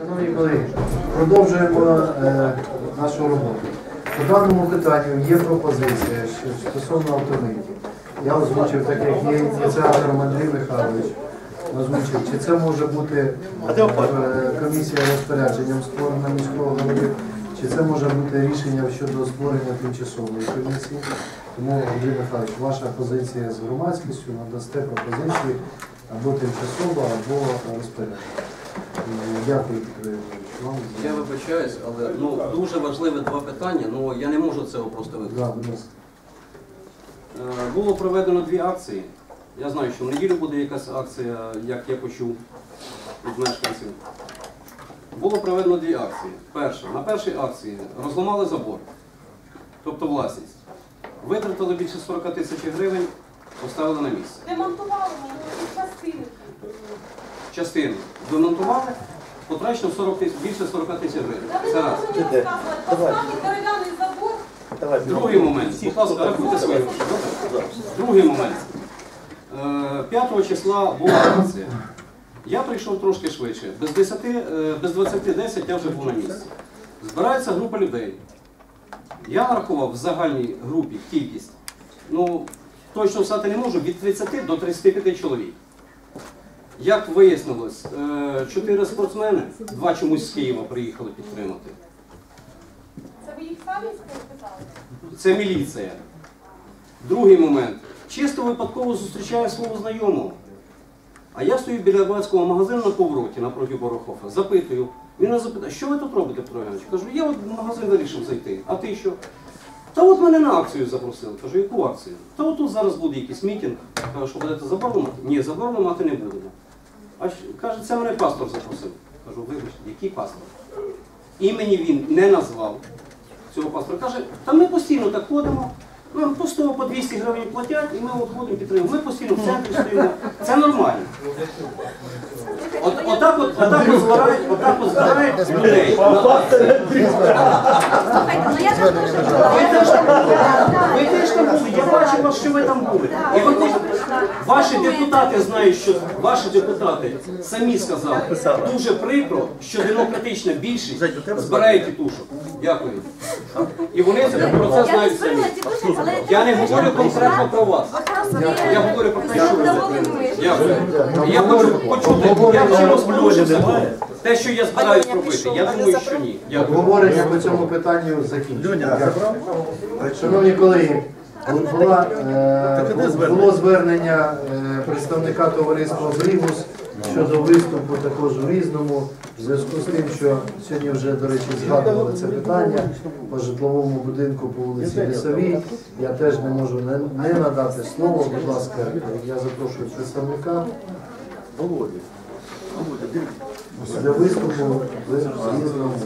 Шановні колеги, продовжуємо е, нашу роботу. По даному питанню є пропозиція що стосовно автомитів. Я озвучив, так як є ініціатором Андрій Михайлович, озвучив, чи це може бути е, комісія розпорядженням створена міського голови, чи це може бути рішення щодо створення тимчасової комісії. Тому, Андрій Михайлович, ваша позиція з громадськістю надасте пропозиції або тимчасово, або розпорядження. Дякую, вам. Я вибачаюсь, але ну дуже важливе два питання. Ну я не можу цього просто ласка. Е, Було проведено дві акції. Я знаю, що в неділю буде якась акція, як я почув від мешканців. Було проведено дві акції. Перша. На першій акції розламали забор, тобто власність. Витратили більше 40 тисяч гривень, поставили на місце. Демонтували ми частини. Частину демонтували, потрачено 40 тисяч, більше 40 тисяч гривень. Та ви Це раз. мені розказувати, поставити дерев'яний забор. Другий момент. Будь ласка, рахуйте свої гроші. добре? Другий момент. Е, 5 числа була акція. Я прийшов трошки швидше. Без 10, е, без 20-10 я вже був на місці. Збирається група людей. Я нарахував в загальній групі кількість, ну, точно сказати не можу, від 30 до 35 чоловік. Як вияснилось, е, чотири спортсмени, два чомусь з Києва приїхали підтримати. Це ви їх самі спитали? Це міліція. Другий момент. Чисто випадково зустрічаю свого знайомого. А я стою біля батського магазину на повороті напроти Борохофа, запитую. Він мене запитає, що ви тут робите, Петро Іванович? Кажу, я от в магазин вирішив зайти. А ти що? Та от мене на акцію запросили. Кажу, яку акцію? Та от тут зараз буде якийсь мітинг. Кажу, що будете заборону? Ні, заборону мати не будемо. А каже, це мене пастор запросив. Кажу, вибачте, який пастор? Імені він не назвав цього пастора. Каже, та ми постійно так ходимо, нам по 100, по 200 гривень платять, і ми от ходимо підтримуємо. Ми постійно в центрі стоїмо. Це нормально. От, отак от, отак от збирають, отак от збирають людей. Слухайте, ну я там теж була. Ви теж там були. Ви теж там були. Я бачив вас, що ви там були. І ви теж- ваші депутати знають, що ваші депутати самі сказали, дуже прикро, що демократична більшість збирає тітушок. Дякую. І вони це про це Я не знають самі. збирала ці кошти, але Я не говорю конкретно про вас. Я говорю про те, що ви робите. Я хочу почути, я в чимось. Те, що я збираюсь робити, я думаю, що ні. Обговорення по цьому питанню закінчено. Шановні колеги, е, було звернення е, представника товариства «Брігус» щодо виступу також у різному, в зв'язку з тим, що сьогодні вже, до речі, згадували це питання по житловому будинку по вулиці Лісовій. Я теж не можу не, не надати слово. Будь ласка, я запрошую представника для виступу в різному.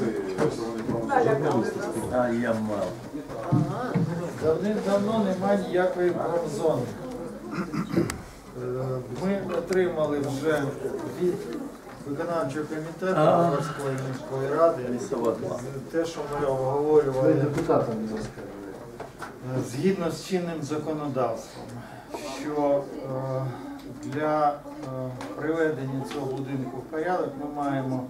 А я мав. Давним-давно немає ніякої промзони. Е, Ми отримали вже від виконавчого комітету Броварської міської ради те, що ми обговорювали е, згідно з чинним законодавством, що е, для приведення цього будинку в порядок ми маємо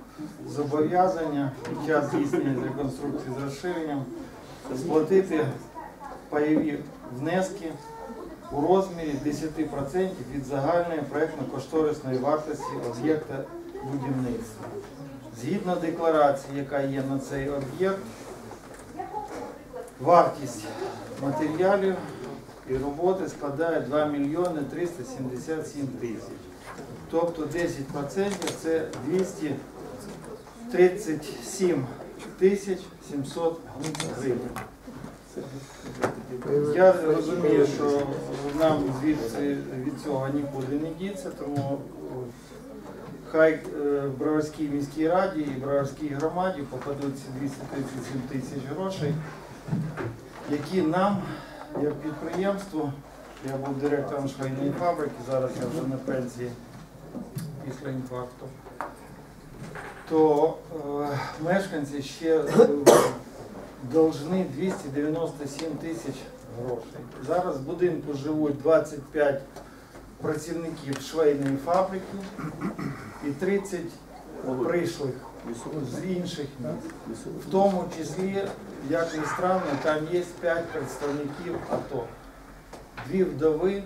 зобов'язання під час здійснення реконструкції з розширенням сплатити пайові внески у розмірі 10% від загальної проєктно-кошторисної вартості об'єкта будівництва. Згідно декларації, яка є на цей об'єкт, вартість матеріалів і роботи складає 2 мільйони 377 тисяч. Тобто 10% це 237 тисяч 700 гривень. Я розумію, що нам від, від цього нікуди не діться, тому хай е, Броварській міській раді і Броварській громаді попадуть ці 237 тисяч грошей, які нам, як підприємству, я був директором швейної фабрики, зараз я вже на пенсії після інфаркту, то е, мешканці ще е, должны 297 тисяч грошей. Зараз в будинку живуть 25 працівників швейної фабрики і 30 прийшлих з інших міст. В тому числі, як не странно, там є п'ять представників АТО. Дві вдови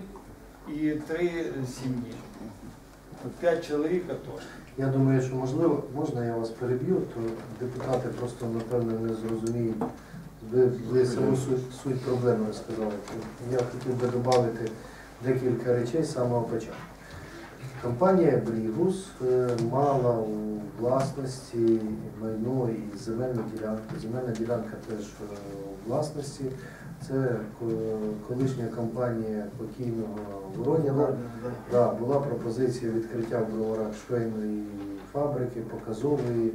і три сім'ї. П'ять чоловік АТО. Я думаю, що можливо, можна я вас переб'ю, то депутати просто напевно не зрозуміють. Ви, ви саму суть, суть проблеми сказали. Я хотів би додати декілька речей з самого початку. Компанія Брігус е, мала у власності майно і земельну ділянку. Земельна ділянка теж е, у власності. Це колишня компанія покійного Вороніна. Да, була пропозиція відкриття в броварах швейної фабрики, показової,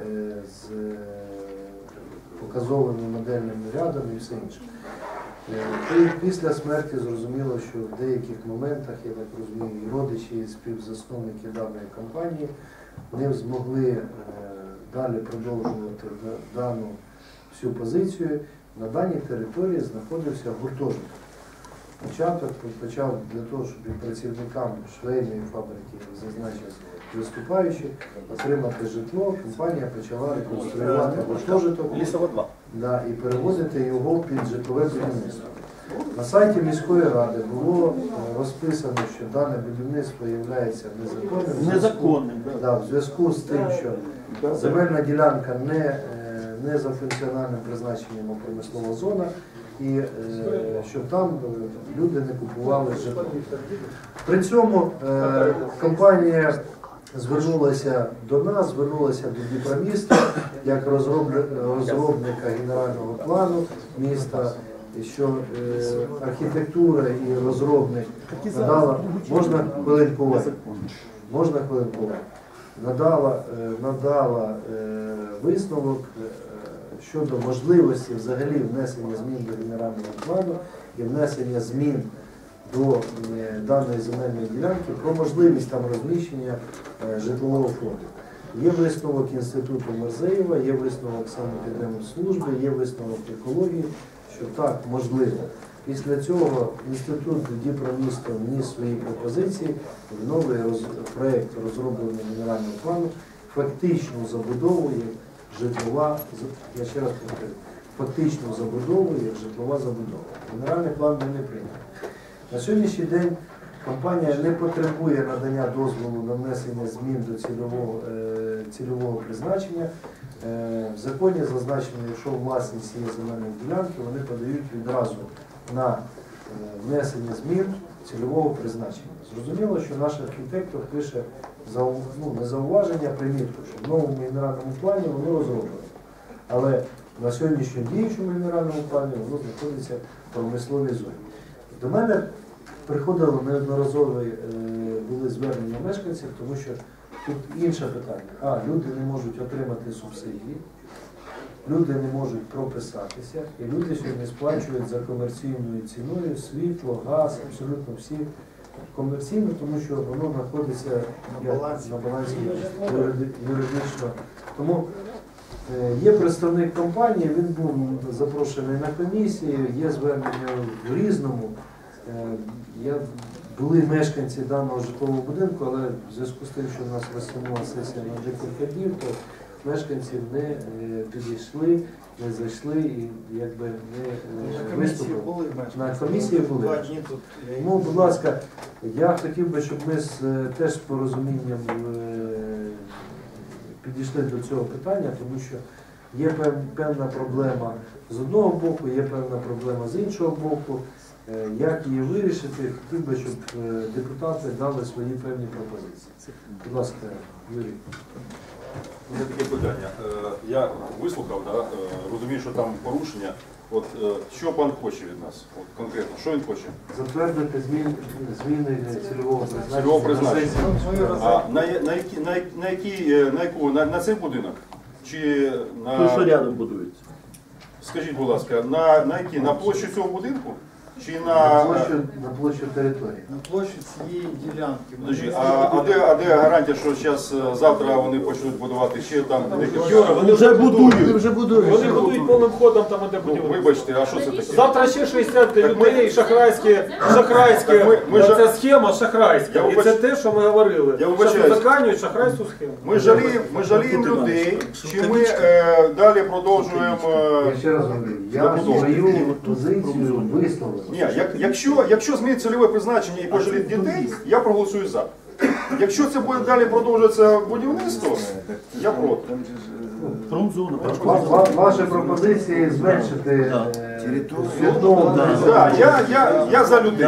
е, з е, показовими модельними рядами і все інше. Е, і Після смерті зрозуміло, що в деяких моментах, я так розумію, і родичі, і співзасновники даної компанії не змогли е, далі продовжувати дану всю позицію. На даній території знаходився гуртожиток. Початок почав для того, щоб і працівникам швейної фабрики, зазначив виступаючий, отримати житло, компанія почала реконструювати гуртожиток да, і переводити його під житлове будівництво. На сайті міської ради було е, розписано, що дане будівництво є незаконним. в зв'язку- Незаконним, да. Да, в зв'язку з тим, що земельна ділянка не, е, не за функціональним призначенням промислова зона, і е, щоб там е, люди не купували житло. При цьому е, компанія звернулася до нас, звернулася до Дніпроміста як розробника генерального плану міста, що е, архітектура і розробник надала, можна хвилинкувати. Можна хвилинкувати, надала, надала е, висновок щодо можливості взагалі внесення змін до генерального плану і внесення змін до е, даної земельної ділянки про можливість там розміщення е, житлового фонду. Є висновок Інституту Мерзеєва, є висновок служби, є висновок екології, що так можливо. Після цього інститут Дніпромісто вніс свої пропозиції в новий проєкт розроблений генерального плану, фактичну забудову як житлова, я ще раз повторю, фактичну забудову як житлова забудова. Генеральний план не прийняв. На сьогоднішній день компанія не потребує надання дозволу на внесення змін до цільового, е, цільового призначення. Е, В законі зазначено, якщо власність є земельної ділянки, вони подають відразу на е, внесення змін цільового призначення. Зрозуміло, що наш архітектор пише зау- ну, не зауваження, а примітку, що в новому генеральному плані воно розроблено. Але на сьогоднішньому діючому генеральному плані воно знаходиться в промисловій зоні. До мене приходило неодноразові е, були звернення мешканців, тому що тут інше питання. А, люди не можуть отримати субсидії, люди не можуть прописатися, і люди сьогодні сплачують за комерційною ціною світло, газ, абсолютно всі комерційно, тому що воно знаходиться На балансі. на балансі юридично. Тому Е, Є представник компанії, він був запрошений на комісію, є звернення в різному. Е, Я, були мешканці даного житлового будинку, але в зв'язку з тим, що у нас розтягнула сесія на декілька днів, то мешканці не е, підійшли, не зайшли і якби не е, виступили. На комісії були. Тому, будь ласка, я хотів би, щоб ми з, е, теж з порозумінням підійшли до цього питання, тому що є певна проблема з одного боку, є певна проблема з іншого боку. Як її вирішити, хотів би, щоб депутати дали свої певні пропозиції. Будь ласка, Юрій. У мене таке питання. Е, Я вислухав, да, е, розумію, що там порушення. От е, що пан хоче від нас? От конкретно, що він хоче? Затвердити змін, зміни цільового призначення. Цільового призначення. на сесії. Ну, А на, на, які, на, на, які, на яку? На, на цей будинок? Чи Той, що рядом будується. скажіть, будь ласка, на, на які? На площу цього будинку? Чи На на... площу, на площу території. На площу цієї ділянки. Ми Подожди, а, а, де, а де гарантія, що зараз завтра вони почнуть будувати ще там декілька? Юра, вони вже будують. вже будують. Вони будують повним ходом там, де Ну, вибачте, а що це таке? Завтра ще 60 людей, шахрайські, шахрайські, Так ми- ми ж- ця схема шахрайська. Я І вибач- це те, що ми говорили. Я вибачаюсь. узаконюють шахрайську схему. Ми жаліємо, ми жаліємо людей, чи ми е, далі продовжуємо... Я Е, ще раз говорю, я свою позицію висловив. Ні, як, якщо, якщо змінить цільове призначення і пожаліть дітей, я проголосую за. Якщо це буде далі продовжуватися будівництво, я проти. Ва- Ваші пропозиції зменшити е, Да, я, я, я за людей.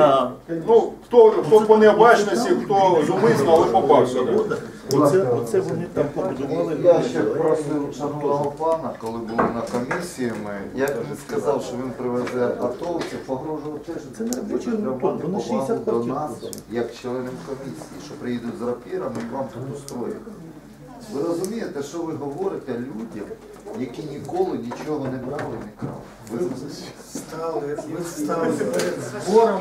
Ну, хто, хто по необачності, хто зумисно, але попався. Да. Оце, Оце вони там побудували. Я ще просив шановного пана, коли були на комісії, ми, як він сказав, що він привезе атовців, погрожував те, що це не робочий вони 60 до нас, як членів комісії, що приїдуть з рапірами і вам тут устроять. Ви розумієте, що ви говорите людям, які ніколи нічого не брали, не крали? Ви стали, ви стали перед зборами,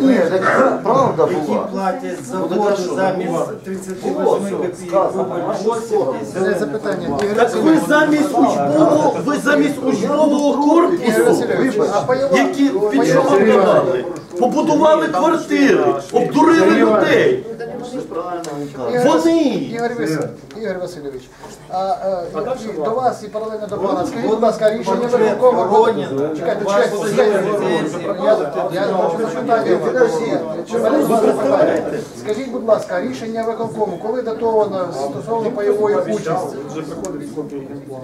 Ні, так правда які була. платять за Ну, так воду а що? замість 38 Було, все, копійок, рубль 80. запитання. Так ви замість учбового, ви замість учбового корпусу, які під що вам давали? Побудували квартири, обдурили людей. Вони. Ігор, Василь- Ігор Васильович, а, е, і до вас і паралельно до пана, скажіть, будь ласка, рішення виконкому Воронін, Чекайте, чекайте, чекайте. Я, хочу питання. Запитання? Скажіть, будь ласка, рішення виконкому, коли датовано стосовно пайової участі?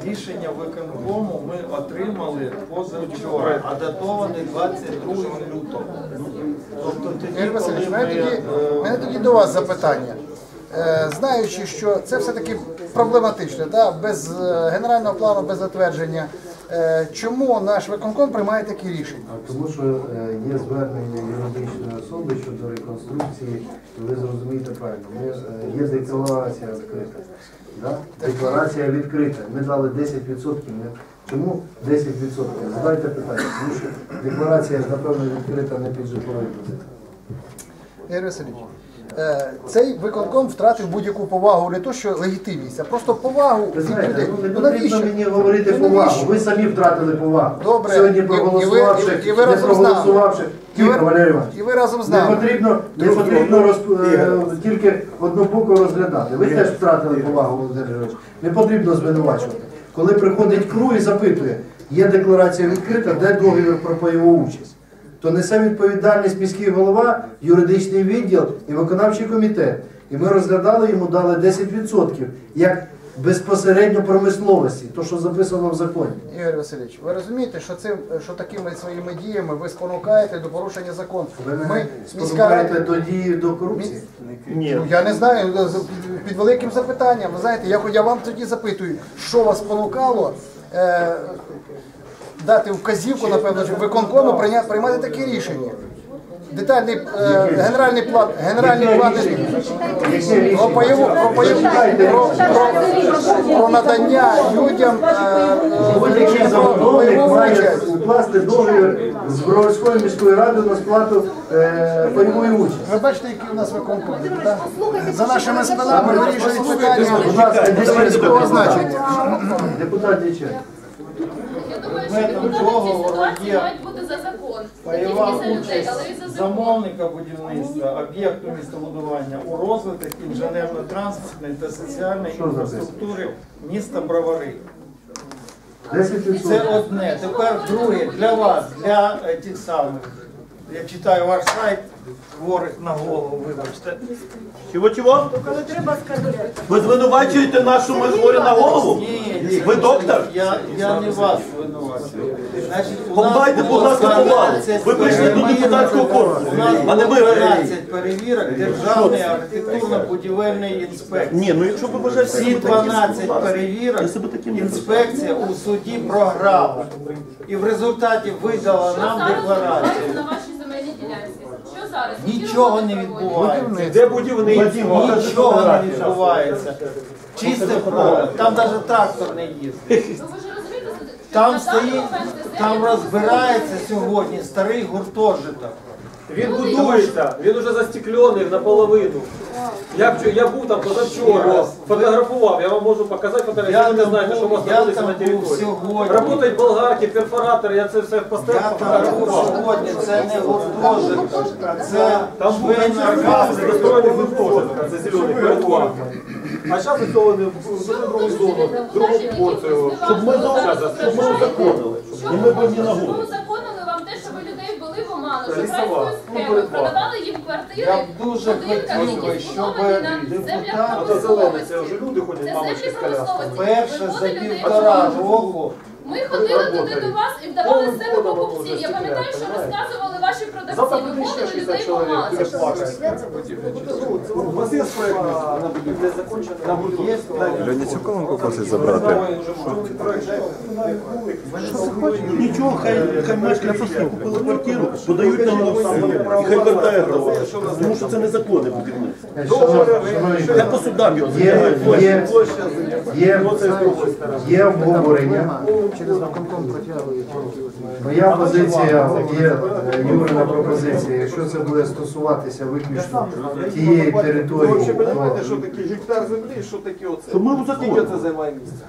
Рішення виконкому ми отримали позавчора, а датований 22 лютого. Тобто тоді, Ігор Васильович, тоді, е, мене тоді до вас запитання. Е, Знаючи, що це все-таки проблематично, да? без е, генерального плану, без затвердження, е, чому наш виконком приймає такі рішення? Тому що є звернення юридичної особи щодо реконструкції, ви зрозумієте правильно. Є декларація відкрита. Да? Декларація відкрита. Ми дали 10%. Ми- Чому 10%? Задайте питання. Тому що декларація, напевно, відкрита не під житловий будинок. Ігор Васильович, цей виконком втратив будь-яку повагу, не то що легітимність, а просто повагу Ви від знаєте, людей. ну, не Ну, потрібно навіщо? мені говорити Ну, повагу. навіщо? Ви самі втратили повагу. Добре. Сьогодні І- і ви- проголосувавши, і- і ви не разом з нами. проголосувавши. І ви- Тихо, Валерій Іванович. І ви разом з Не нами. потрібно, не потрібно розп- е, тільки одну букву розглядати. Ви теж втратили повагу, Володимир Григорович. Не потрібно звинувачувати. Коли приходить КРУ і запитує, є декларація відкрита, де договір про пайову участь, то несе відповідальність міський голова, юридичний відділ і виконавчий комітет. І ми розглядали йому, дали 10% як безпосередньо промисловості, то що записано в законі. Ігор Васильович, ви розумієте, що цим, що такими своїми діями ви спонукаєте до порушення закону? Ви Ми, мене міська спонукаєте до дії до корупції. Ні. ну, я не знаю, під великим запитанням. Ви знаєте, я, я вам тоді запитую, що вас спонукало е, дати вказівку, напевно, що виконкому прийняти, приймати таке рішення. Детальний е, генеральний план, генеральний план про пайову, про пайову, про, про, про надання людям е, е, Будь-який рішення про пайову участь. укласти договір з Броварською міською радою на сплату е, пайової участі. Ви бачите, який у нас виконком, так? За нашими спинами вирішують питання Будь ласка, міського депутат значення. Депутат Дяченко. Предметом цій договору ситуації є мають бути за закон. Не Пайова тільки за людей, але й участь закон. замовника будівництва, об'єкту містобудування у розвиток інженерно-транспортної та соціальної Що за інфраструктури міста Бровари. 10%. Це одне. Тепер друге для вас, для е, тих самих. Я читаю ваш сайт, хворих на голову, вибачте. Чого чого? Ви звинувачуєте нашу ми хворі на голову? Ні, Ви доктор? Я, я не вас винувачую. Значить, у нас Подбайте, будь ласка, повагу. 12 Ви прийшли до перевірок. депутатського корпусу, У нас а не було ви. 12 перевірок Державної архітектурно-будівельної інспекції. Ні, ну якщо ви вважаєте Всі себе таким, 12 ласка. перевірок таким не інспекція у суді програла. І в результаті видала нам декларацію. на вашій земельній ділянці? Зараз? Нічого не відбувається. Де будівництво? Нічого не відбувається. Чисте поле. Там навіть трактор не їздить. Ну ви ж розумієте, Там стоїть, там розбирається сьогодні старий гуртожиток. Він будується, він уже застеклений наполовину. Я, вчора- я був там позавчора, фотографував, я вам можу показати фотографії, Я ви не там знаєте, що у вас я знаходиться там на був території. сьогодні. Работають болгарки, перфоратори, я це все поставив, Я там був фотографував. сьогодні, це не гуртожиток, це Там був каркас, фабрика. застроєний гуртожиток, це зелений, перед. А зараз застроєний в другу зону, другу порцію. Щоб ми щоб ми узаконили, і ми б не нагодили. узаконили вам те, що ви людей оману, лісова. Ну, перед вами. продавали їм квартири, Я б дуже будинках, хотів би, які щоб збудовані на депутати- землях А то зелене, це промисловості. вже люди ходять, мамочки землі з колясками. промисловості. Перше за людей півтора оману. року Ми ходили туди до вас і вдавали Повним себе ходом покупців. Я пам'ятаю, що стікляє, розказували ваші продавці. Ви 60 людей оману. буде плакати. У вас є проект на забрати. Нічого, хай, хай мешканці купили квартиру, подають нам на всю, і хай вертає гроші. Тому що це незаконне будівництво. Я по судам його Є, є, є, є обговорення. Через виконком протягують. Моя позиція є Юрина пропозиція. Якщо це буде стосуватися виключно тієї території, Ви розумієте, то що таке гектар землі, що таке оце? Скільки це займає місце?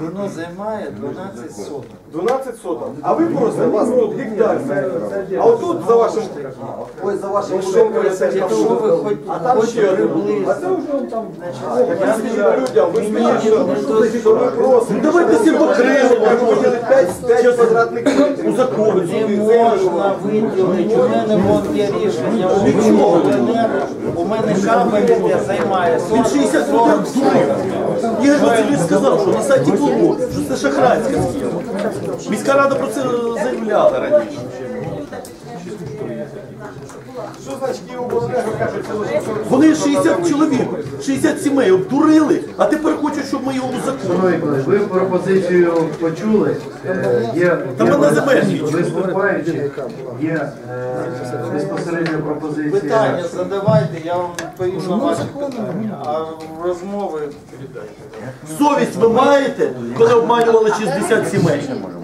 воно займає 12 соток. 12 соток. А ви просто вас гектар. А отут за вашим ой, за вашим Якщо ви хоч, А там ще приблизно, А це вже он там. Людям, ви скажіть, що ви просите. Ну давайте всі Ви виділили 5 5 квадратних метрів. не можна виділити. У мене вон є рішення. У мене кабель займає Він 40 60 40 років дурив. Ігор Васильович сказав, що на сайті було, що це шахрайська схема. Міська рада про це заявляла раніше. Що значить Київобленерго каже, це лише 40 Вони 60 чоловік, 60 сімей обдурили, а тепер хочуть, щоб ми його узаконили. Шановні колеги, ви пропозицію почули. Е, Є, Та є мене земельні. виступаючі, є е, безпосередня пропозиція. Питання задавайте, я вам відповім на ваші питання. А розмови Совість ви маєте, коли обманювали 60 сімей?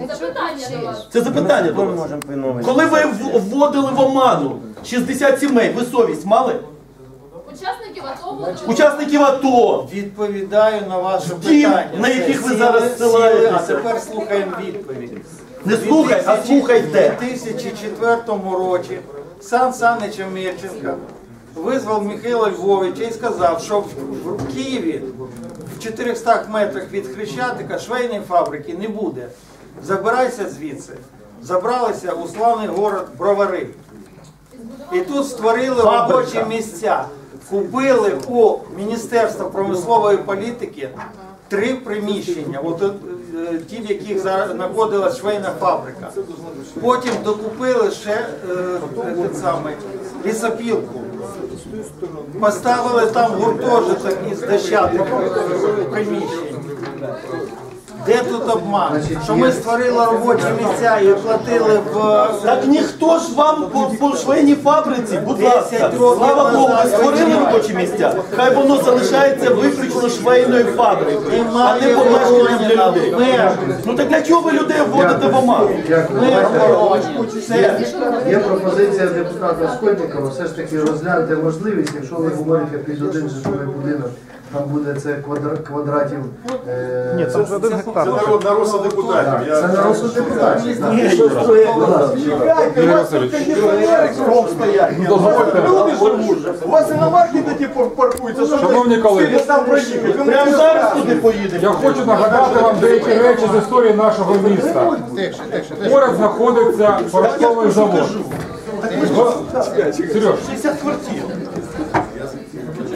Запитання до вас. Це запитання до вас. Коли ви в- вводили в оману 60 сімей, ви совість мали? Учасників АТО були. Учасників АТО. відповідаю на ваше Ті, питання. на яких ви Сіли- зараз сіли, ссилаєтеся. А тепер слухаємо відповідь. Не слухай, а слухайте. У 2004 році Сан Санич Мірченка визвав Михайла Львовича і сказав, що в, в Києві 400 метрах від Хрещатика швейної фабрики не буде. Забирайся звідси. Забралися у славний город Бровари. І тут створили робочі місця. Купили у Міністерства промислової політики три приміщення, от, е, ті, в яких знаходилась швейна фабрика. Потім докупили ще е, те саме, лісопілку. Поставили там гуртожиток із дощатих приміщень. Де тут обман? Що ми створили робочі місця і платили в Так ніхто ж вам по, по швейній фабриці, будь ласка, слава Богу, ви створили робочі місця. Хай воно залишається виключно швейною фабрикою, а не помешканням для людей. Ну так для чого ви людей вводите в оману? Є пропозиція депутата Скотникова все ж таки розглянути можливість, якщо ви говорите під один житловий будинок, там буде це квадра- квадратів. е, Ні, це вже один гектар. Це народ, на розсуд депутатів. Я- Це на розсуд депутатів. так. Будь ласка. Чекайте, у вас тут кондиціонери кров стоять. Люди живуть. У вас іномарки такі паркуються, що Шановні ви колеги, встигли там проїхати. Ви Прямо зараз туди поїдемо. Я хочу нагадати вам деякі речі з історії нашого міста. Поряд знаходиться порошковий завод. Сереж, 60 квартир.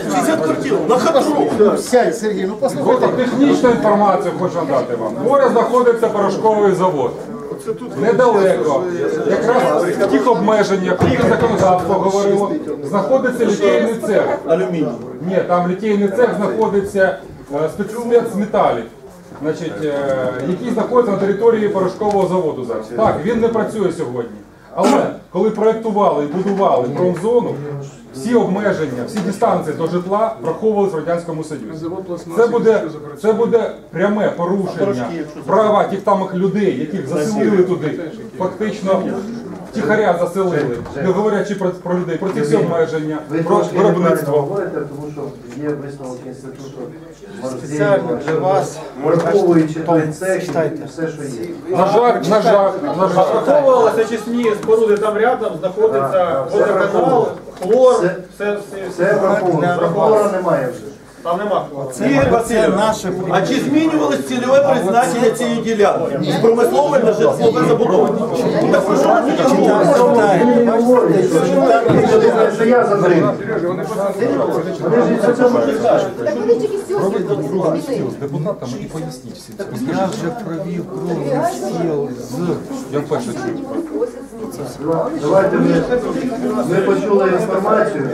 60 квартир на хатру. Сядь, Сергій, ну послухайте. технічну інформацію хочу надати вам. Поряд знаходиться порошковий завод. Недалеко, якраз в тих обмеженнях, про які законодавство говорило, знаходиться літейний цех. Алюміній. Ні, там літейний цех знаходиться е, спецметалів, значить, е, який знаходиться на території порошкового заводу зараз. Так, він не працює сьогодні. Але коли проєктували і будували промзону, всі обмеження, всі дистанції до житла враховувалися в Радянському Союзі. Це буде, це буде пряме порушення права тих самих людей, яких заселили туди, фактично тихаря заселили, не говорячи про, про людей, про ці всі обмеження, про виробництво. тому що є висновок інституту Спеціально для вас. враховуючи Читайте. все, що є. На жаль, на жаль, на жаль. Враховувалися очисні споруди там рядом, знаходиться Так, так, все Все- все, все, Це враховано. Хлора немає вже. Там нема хлору. Ігор Васильович, а чи змінювалось цільове призначення цієї ділянки? З промислової на житлове забудоване? Так про що ви говорите? Це я затримав. Вони ж і це цьому не скажуть. Так вони тільки сьогодні змінили. з депутатами і поясніть всім. Я вже провів круглий стіл з Я вперше чую. Давайте ми, ми почули інформацію.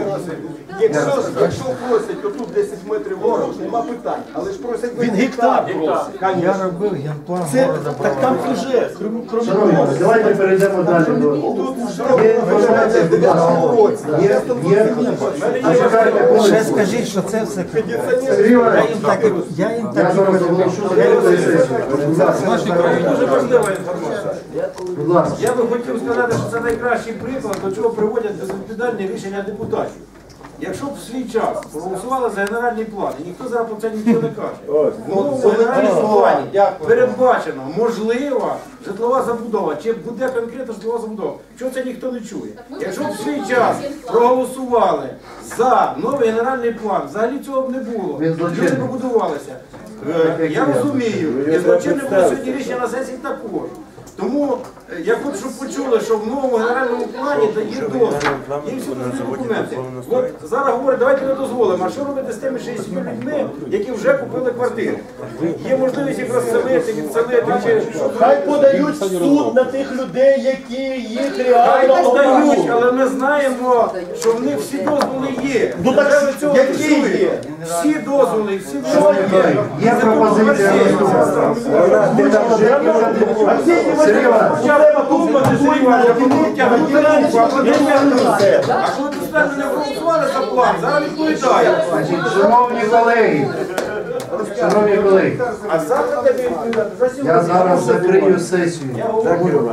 Якщо, якщо просять отут 10 метрів ворог, нема питань. Але ж просять він гектар просить. я робив генплан Це, города так там вже, крім, крім Шановні, давайте перейдемо далі до є інформація, будь ласка. Є, є, Почекайте, Ще хвилинку. скажіть, що це все. Сергій Я Іванович, їм так, і- я їм я так і зараз передав. оголошу закритою сесію. Будь ласка, Дуже важлива інформація. Будь ласка. Я би хотів сказати, що це найкращий приклад, до чого приводять безвідповідальні рішення депутатів. Якщо б в свій час проголосували за генеральний план, і ніхто зараз про це нічого не каже. В новому генеральному плані передбачено можлива житлова забудова, чи буде конкретна житлова забудова. Чого це ніхто не чує? Якщо б в свій час проголосували за новий генеральний план, взагалі цього б не було. Люди злочинний. побудувалися. Е, Я розумію, і злочинне було сьогодні рішення на сесії також. Тому е, я хочу, щоб почули, що в новому генеральному плані дає дозвіл. Є всі дозвільні документи. От зараз говорять, давайте не дозволимо. А що робити з тими 60 людьми, які вже купили квартири? Є можливість їх розселити, відселити чи що. Хай подають в суд на тих людей, які їх Хай реально подають, але ми знаємо, що в них всі дозволи є. Ну так цього які є? Всі дозволи, всі дозволи колеги, є пропозиція наступна. А Треба думати, Іванович, а руку, а потім тягнути. А коли достатньо не проголосували за план, зараз відповідає. Шановні колеги, шановні колеги, А завтра тебе відповідати за сьогодні. я зараз закрию сесію.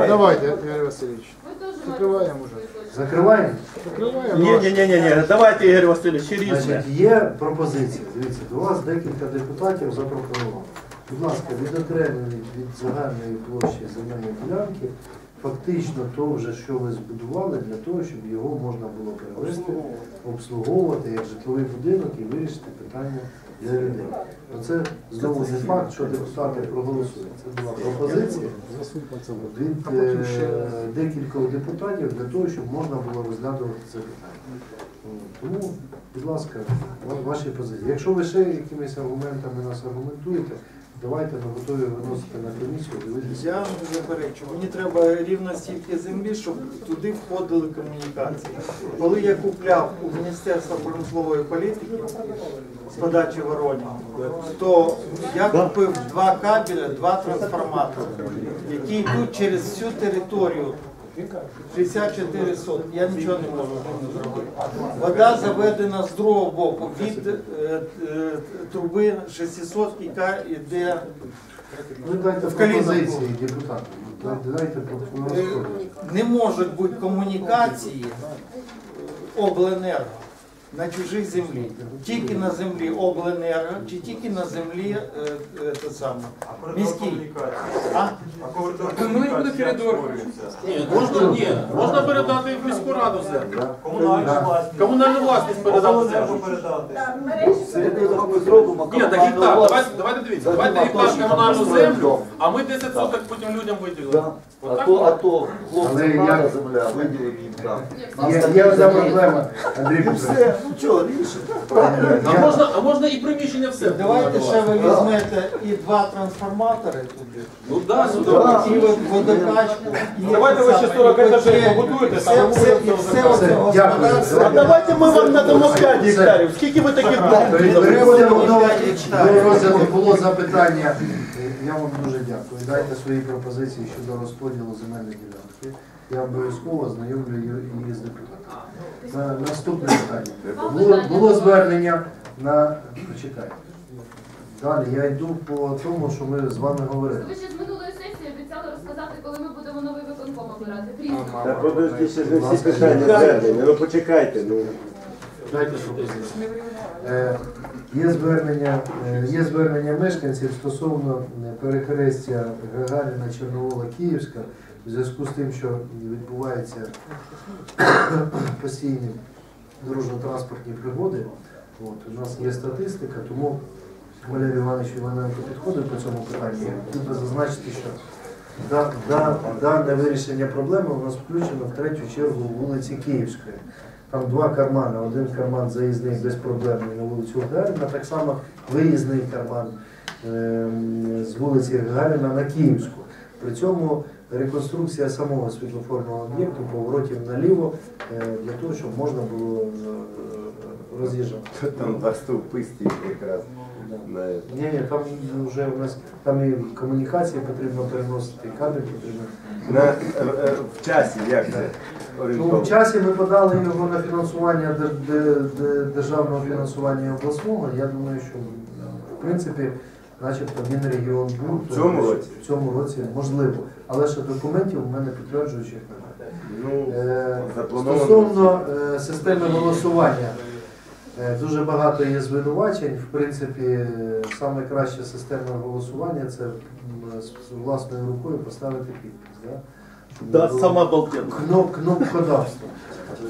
Давайте, Ігор Васильович. Ви Закриваємо вже. Закриваємо? Ні, ні, ні, ні, ні. Давайте, Ігор Васильович, ще є пропозиція. Дивіться, до вас декілька депутатів запропонували. Будь ласка, відокремлений від загальної площі земельної ділянки, фактично то вже, що ви збудували, для того, щоб його можна було перевести, обслуговувати як житловий будинок і вирішити питання для людей. Це знову не факт, що депутати проголосують. Це була пропозиція від е, декількох депутатів для того, щоб можна було розглядувати це питання. Тому, будь ласка, ваші позиції. Якщо ви ще якимись аргументами нас аргументуєте, давайте ми готові виносити на комісію, дивитися. Я не заперечу. Мені треба рівно стільки землі, щоб туди входили комунікації. Коли я купляв у Міністерства промислової політики з подачі вороні, то я купив два кабеля, два трансформатори, які йдуть через всю територію. 64 сотки, я нічого не можу зробити. Вода заведена з другого боку від е, е, труби 600, яка йде Ну дайте В пропозиції депутатам. Дайте, дайте пропозиції. не можуть бути комунікації обленерго на чужій землі. Тільки на землі обленерго чи тільки на землі е, е, те саме, міській. А? Не буде коридор. Можна, ні, можна передати в міську раду землю. Комунальну власність передати землю. Ні, так гектар, давайте, давайте дивіться, давайте гектар комунальну землю, а ми 10 соток потім людям виділимо. А то, а то хлопці Але земля, виділимо їм там. Є, є одна проблема, Андрій Петрович. Нічого, рішить. А можна, а можна і приміщення все. Давайте ще ви візьмете і два трансформатори туди, Ну да, сюди. і ви водокачку, і Давайте ви ще те 40 саме, і етажів оце- побудуєте, все- там все- все все оце Все, господарство. А давайте ми вам надамо 5 гектарів. Скільки ви таких будете? До, до розгляду. Було запитання. Я вам дуже дякую. Дайте свої пропозиції щодо розподілу земельної ділянки. я обов'язково знайомлю її з депутатом. На- Наступне питання. Було, було звернення на. Почекай. Далі я йду по тому, що ми з вами говорили. Ви ще з минулої сесії обіцяли розказати, коли ми будемо новий виконком обирати. Прізвище. Та подожди, ще не всі питання звернення. Ну почекайте, ну. Дайте пропозицію. Е, Є звернення, е, є звернення мешканців стосовно е, перехрестя Гагаріна Чорновола Київська в зв'язку з тим, що відбуваються постійні дорожньо-транспортні пригоди. От, у нас є статистика, тому Валерій Іванович Іваненко підходить по цьому питанню. Я зазначити, що да- да- дане вирішення проблеми у нас включено в третю чергу вулиці Київської. Там два кармани. Один карман заїзний безпроблемний на вулицю Гагаріна, так само виїзний карман ем, з вулиці Гагаріна на Київську. При цьому реконструкція самого світлофорного об'єкту поворотів наліво е, для того, щоб можна було е, роз'їжджати. Там два стовпи стільки якраз. Ні, ні, там вже у нас там і комунікації потрібно переносити, і кадри потрібно. На, е, в часі як це? Ну, в часі ми подали його на фінансування де- де- де- державного фінансування обласного. Я думаю, що в принципі, начебто Мінрегіон був В цьому році? в цьому році можливо. Але ще документів у мене підтверджуючих немає. Ну, Е. Стосовно е, системи голосування, е, дуже багато є звинувачень. В принципі, е, саме краща система голосування це м, з з власною рукою поставити підпис. Да? Да, було сама балденка. кноп, кнопкодавство.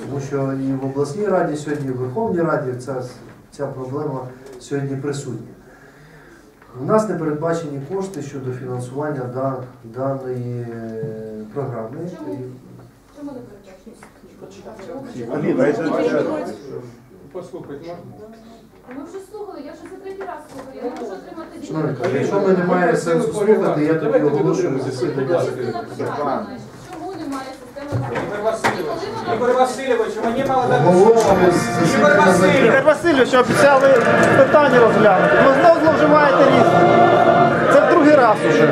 Тому що і в обласній раді сьогодні, і в Верховній Раді ця, ця проблема сьогодні присутня. У нас не передбачені кошти щодо фінансування да- даної е, програми. Чому? Чому не? Аліна, це порядок. Послухайте, можна? Ми вже слухали, я вже за третій раз слухаю, я не можу отримати Шановні колеги, якщо ми немає сенсу слухати, я тоді оголошую засідання. Частина питання, чому немає системи Ігор І Васильович, коли вона Ігор Васильович, мені мало Ігор Васильович, Ігор Васильович, обіцяли питання розглянути. Ви знову зловживаєте різні. Це в другий раз уже.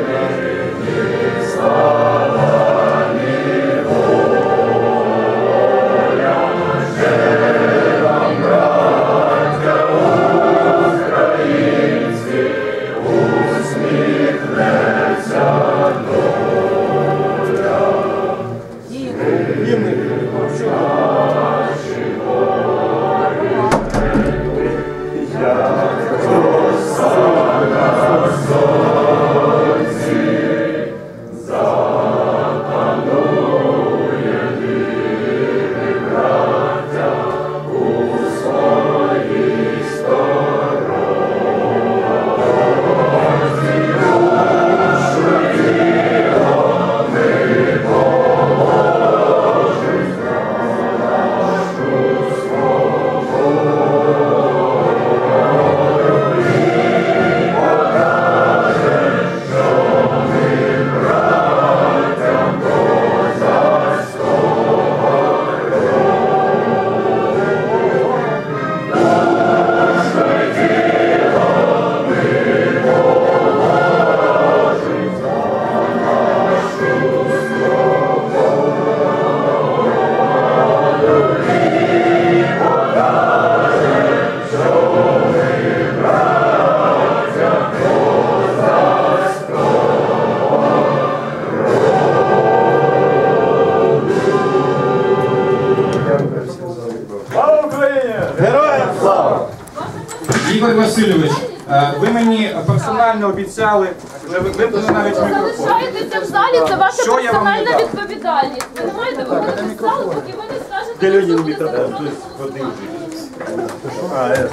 Васильович, е, ви мені персонально обіцяли, вже ви навіть мікрофон. залишаєтеся в залі, це ваша Що я вам не персональна дав? відповідальність. Ви не маєте виходити з залу, поки ви не скажете, що буде електронним голосуванням. Е.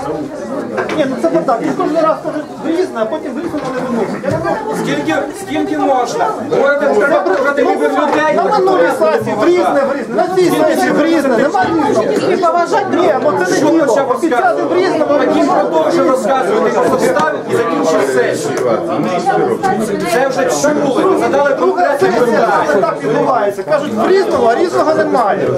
Ні, ну це так. Він кожен раз каже різне, а потім не виносить. Я не можу. Скільки, скільки можна? Треба слухати ніби людей. На минулій сесії в різне, в різне. На цій сесії в різне. Нема різного. І поважати Ні, ну це не діло. Обіцяти в різному. Таким продовжує розказувати, що поставив і закінчив сесію. Це вже чули, задали конкретне Це так відбувається. Кажуть, в різному, а різного немає.